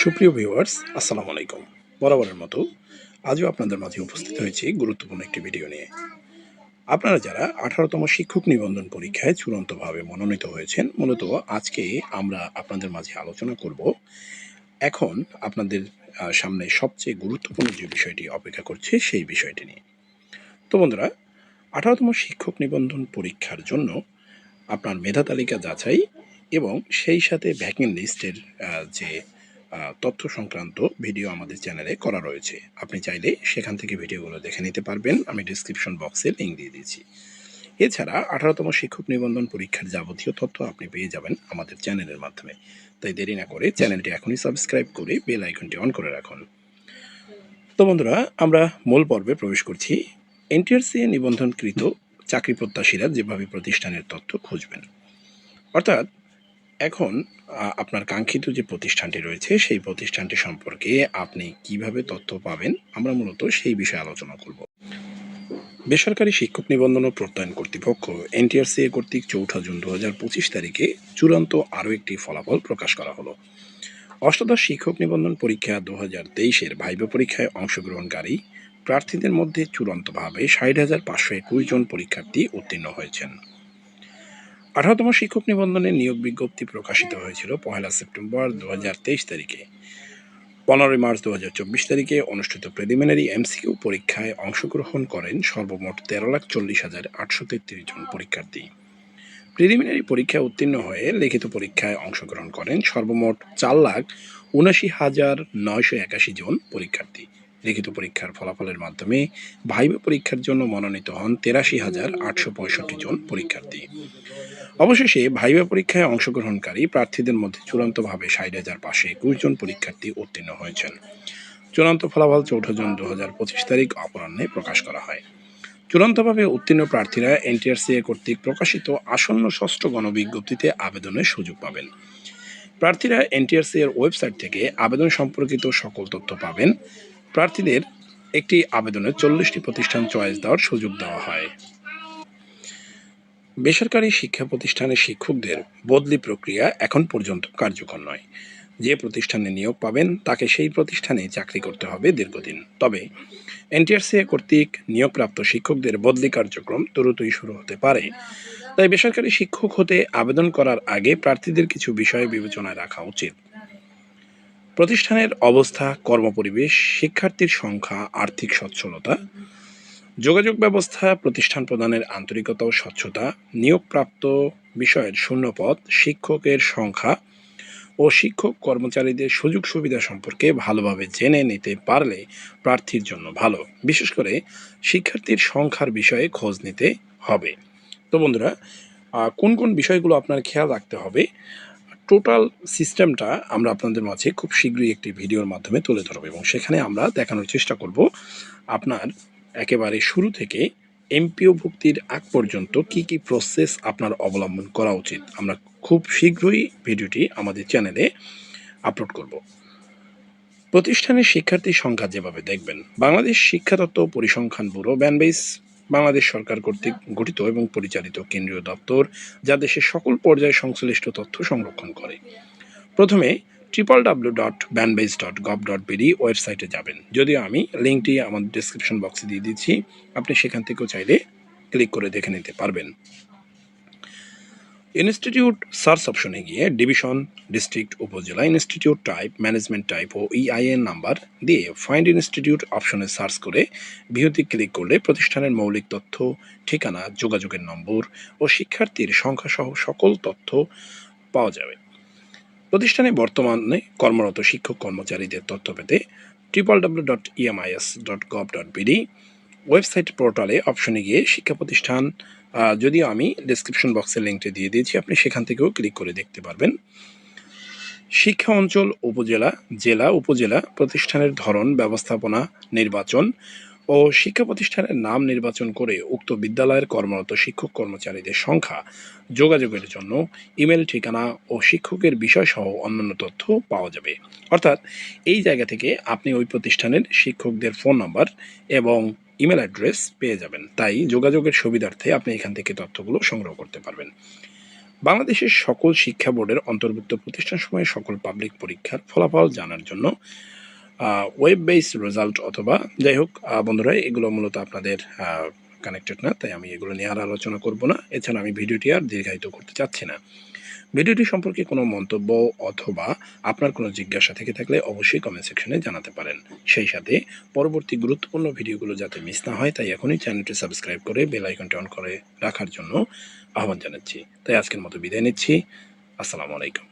সুপ্রিয় ভিউয়ার্স, আসসালামু আলাইকুম। বরাবরের মতো আজও আপনাদের মাঝে উপস্থিত হয়েছি গুরুত্বপূর্ণ একটি ভিডিও নিয়ে। আপনারা যারা আঠারোতম শিক্ষক নিবন্ধন পরীক্ষায় চূড়ান্তভাবে মনোনীত হয়েছেন, মূলত আজকে আমরা আপনাদের মাঝে আলোচনা করব এখন আপনাদের সামনে সবচেয়ে গুরুত্বপূর্ণ যে বিষয়টি অপেক্ষা করছে সেই বিষয়টি নিয়ে। তো বন্ধুরা, আঠারোতম শিক্ষক নিবন্ধন পরীক্ষার জন্য আপনার মেধা তালিকা যাচাই এবং সেই সাথে ভ্যাকেন লিস্টের যে তথ্য সংক্রান্ত ভিডিও আমাদের চ্যানেলে করা রয়েছে। আপনি চাইলে সেখান থেকে ভিডিওগুলো দেখে নিতে পারবেন। আমি ডিসক্রিপশন বক্সে লিঙ্ক দিয়ে দিয়েছি। এছাড়া আঠারোতম শিক্ষক নিবন্ধন পরীক্ষার যাবতীয় তথ্য আপনি পেয়ে যাবেন আমাদের চ্যানেলের মাধ্যমে। তাই দেরি না করে চ্যানেলটি এখনই সাবস্ক্রাইব করে বেল আইকনটি অন করে রাখুন। তো বন্ধুরা, আমরা মূল পর্বে প্রবেশ করছি। এনটিআরসি নিবন্ধনকৃত চাকরি প্রত্যাশীরা যেভাবে প্রতিষ্ঠানের তথ্য খুঁজবেন। অর্থাৎ এখন আপনার কাঙ্ক্ষিত যে প্রতিষ্ঠানটি রয়েছে, সেই প্রতিষ্ঠানটি সম্পর্কে আপনি কীভাবে তথ্য পাবেন, আমরা মূলত সেই বিষয়ে আলোচনা করব। বেসরকারি শিক্ষক নিবন্ধন ও প্রত্যয়ন কর্তৃপক্ষ এনটিআরসি কর্তৃক চৌঠা জুন দু হাজার পঁচিশ তারিখে চূড়ান্ত আরও একটি ফলাফল প্রকাশ করা হলো। অষ্টাদশ শিক্ষক নিবন্ধন পরীক্ষা দু হাজার তেইশের ভাইবা পরীক্ষায় অংশগ্রহণকারী প্রার্থীদের মধ্যে চূড়ান্তভাবে ষাট হাজার পাঁচশো একুশ জন পরীক্ষার্থী উত্তীর্ণ হয়েছেন। আঠারোতম শিক্ষক নিবন্ধনের নিয়োগ বিজ্ঞপ্তি প্রকাশিত হয়েছিল পহেলা সেপ্টেম্বর দু হাজার তেইশ তারিখে। পনেরোই মার্চ দু হাজার চব্বিশ তারিখে অনুষ্ঠিত প্রিলিমিনারি এমসিকিউ পরীক্ষায় অংশগ্রহণ করেন সর্বমোট তেরো লাখ চল্লিশ হাজার আটশো তেত্রিশ জন পরীক্ষার্থী। প্রিলিমিনারি পরীক্ষায় উত্তীর্ণ হয়ে লিখিত পরীক্ষায় অংশগ্রহণ করেন সর্বমোট চার লাখ উনাশি হাজার নয়শো একাশি জন পরীক্ষার্থী। লিখিত পরীক্ষার ফলাফলের মাধ্যমে ভাইবা পরীক্ষার জন্য মনোনীত হন তেরাশি হাজার আটশো পঁয়ষট্টি জন পরীক্ষার্থী। অবশেষে ভাইবা পরীক্ষায় অংশগ্রহণকারী প্রার্থীদের মধ্যে চূড়ান্তভাবে ষাট হাজার পাঁচশো একুশ জন পরীক্ষার্থী উত্তীর্ণ হয়েছেন। চূড়ান্ত ফলাফল চৌঠা জুন দু হাজার পঁচিশ তারিখ অপরাহ্নে প্রকাশ করা হয়। চূড়ান্তভাবে উত্তীর্ণ প্রার্থীরা এনটিআরসিএ কর্তৃক প্রকাশিত আসন্ন ষষ্ঠ গণবিজ্ঞপ্তিতে আবেদনের সুযোগ পাবেন। প্রার্থীরা এনটিআরসি এর ওয়েবসাইট থেকে আবেদন সম্পর্কিত সকল তথ্য পাবেন। প্রার্থীদের একটি আবেদনে চল্লিশটি প্রতিষ্ঠান চয়েস দেওয়ার সুযোগ দেওয়া হয়। বেসরকারি শিক্ষা প্রতিষ্ঠানের শিক্ষকদের বদলি প্রক্রিয়া এখন পর্যন্ত কার্যকর নয়। যে প্রতিষ্ঠানে নিয়োগ পাবেন, তাকে সেই প্রতিষ্ঠানে চাকরি করতে হবে দীর্ঘদিন। তবে এনটিআরসি কর্তৃক নিয়োগপ্রাপ্ত শিক্ষকদের বদলি কার্যক্রম দ্রুতই শুরু হতে পারে। তাই বেসরকারি শিক্ষক হতে আবেদন করার আগে প্রার্থীদের কিছু বিষয় বিবেচনায় রাখা উচিত। প্রতিষ্ঠানের অবস্থা, কর্মপরিবেশ, শিক্ষার্থীর সংখ্যা, আর্থিক সচ্ছলতা, যোগাযোগ ব্যবস্থা, প্রতিষ্ঠান প্রদানের আন্তরিকতা ও স্বচ্ছতা, নিয়োগপ্রাপ্ত বিষয়ের শূন্যপদ, শিক্ষকের সংখ্যা ও শিক্ষক কর্মচারীদের সুযোগ সুবিধা সম্পর্কে ভালোভাবে জেনে নিতে পারলে প্রার্থীর জন্য ভালো। বিশেষ করে শিক্ষার্থীর সংখ্যার বিষয়ে খোঁজ নিতে হবে। তো বন্ধুরা কোন কোন বিষয়গুলো আপনার খেয়াল রাখতে হবে? টোটাল সিস্টেমটা আমরা আপনাদের মাঝে খুব শীঘ্রই একটি ভিডিওর মাধ্যমে তুলে ধরবো এবং সেখানে আমরা দেখানোর চেষ্টা করব আপনার একেবারে শুরু থেকে এমপিও ভুক্তির আগ পর্যন্ত কি কি প্রসেস আপনার অবলম্বন করা উচিত। আমরা খুব শীঘ্রই ভিডিওটি আমাদের চ্যানেলে আপলোড করব। প্রতিষ্ঠানের শিক্ষার্থী সংখ্যা যেভাবে দেখবেন, বাংলাদেশ শিক্ষাতত্ত্ব পরিসংখ্যান ব্যুরো ব্যানবেস বাংলাদেশ সরকার কর্তৃক গঠিত এবং পরিচালিত কেন্দ্রীয় দপ্তর, যা দেশের সকল পর্যায়ে সংশ্লিষ্ট তথ্য সংরক্ষণ করে। প্রথমে triple W dot banbeis dot gov dot BD ওয়েবসাইটে যাবেন। যদিও আমি লিঙ্কটি আমার ডিসক্রিপশন বক্সে দিয়ে দিচ্ছি, আপনি সেখান থেকেও চাইলে ক্লিক করে দেখে নিতে পারবেন। ইনস্টিটিউট সার্চ অপশনে গিয়ে division district upazila institute type management type ও ইআইএন নাম্বার দিয়ে ফাইন্ড ইনস্টিটিউট অপশনে সার্চ করে ভিউতে ক্লিক করলে প্রতিষ্ঠানের মৌলিক তথ্য, ঠিকানা, যোগাযোগের নম্বর ও শিক্ষার্থীর সংখ্যা সহ সকল তথ্য পাওয়া যাবে। প্রতিষ্ঠানে বর্তমানে কর্মরত শিক্ষক কর্মচারীদের তথ্য পেতে triple W dot EMIS dot gov dot BD website পোর্টালে অপশনে গিয়ে শিক্ষা প্রতিষ্ঠান যদিও আমি ডিসক্রিপশন বক্সের লিঙ্কটি দিয়ে দিয়েছি, আপনি সেখান থেকেও ক্লিক করে দেখতে পারবেন। শিক্ষা অঞ্চল, উপজেলা, জেলা, উপজেলা প্রতিষ্ঠানের ধরন, ব্যবস্থাপনা, নির্বাচন ও শিক্ষা প্রতিষ্ঠানের নাম নির্বাচন করে উক্ত বিদ্যালয়ের কর্মরত শিক্ষক কর্মচারীদের সংখ্যা, যোগাযোগের জন্য ইমেল ঠিকানা ও শিক্ষকের বিষয়সহ অন্যান্য তথ্য পাওয়া যাবে। অর্থাৎ এই জায়গা থেকে আপনি ওই প্রতিষ্ঠানের শিক্ষকদের ফোন নাম্বার এবং ইমেল অ্যাড্রেস পেয়ে যাবেন। তাই যোগাযোগের সুবিধার্থে আপনি এখান থেকে তথ্যগুলো সংগ্রহ করতে পারবেন। বাংলাদেশের সকল শিক্ষা বোর্ডের অন্তর্ভুক্ত প্রতিষ্ঠানসমূহের সকল পাবলিক পরীক্ষার ফলাফল জানার জন্য ওয়েব বেস রেজাল্ট অথবা যাই হোক বন্ধুরা, এগুলো মূলত আপনাদের কানেক্টেড না, তাই আমি এগুলো নিয়ে আর আলোচনা করব না। এছাড়া আমি ভিডিওটি আর দীর্ঘায়িত করতে চাচ্ছি না। ভিডিওটি সম্পর্কে কোনো মন্তব্য অথবা আপনার কোনো জিজ্ঞাসা থেকে থাকলে অবশ্যই কমেন্ট সেকশনে জানাতে পারেন। সেই সাথে পরবর্তী গুরুত্বপূর্ণ ভিডিওগুলো যাতে মিস না হয়, তাই এখনই চ্যানেলটি সাবস্ক্রাইব করে বেল আইকনটি অন করে রাখার জন্য আহ্বান জানাচ্ছি। তাই আজকের মতো বিদায় নিচ্ছি। আসসালামু আলাইকুম।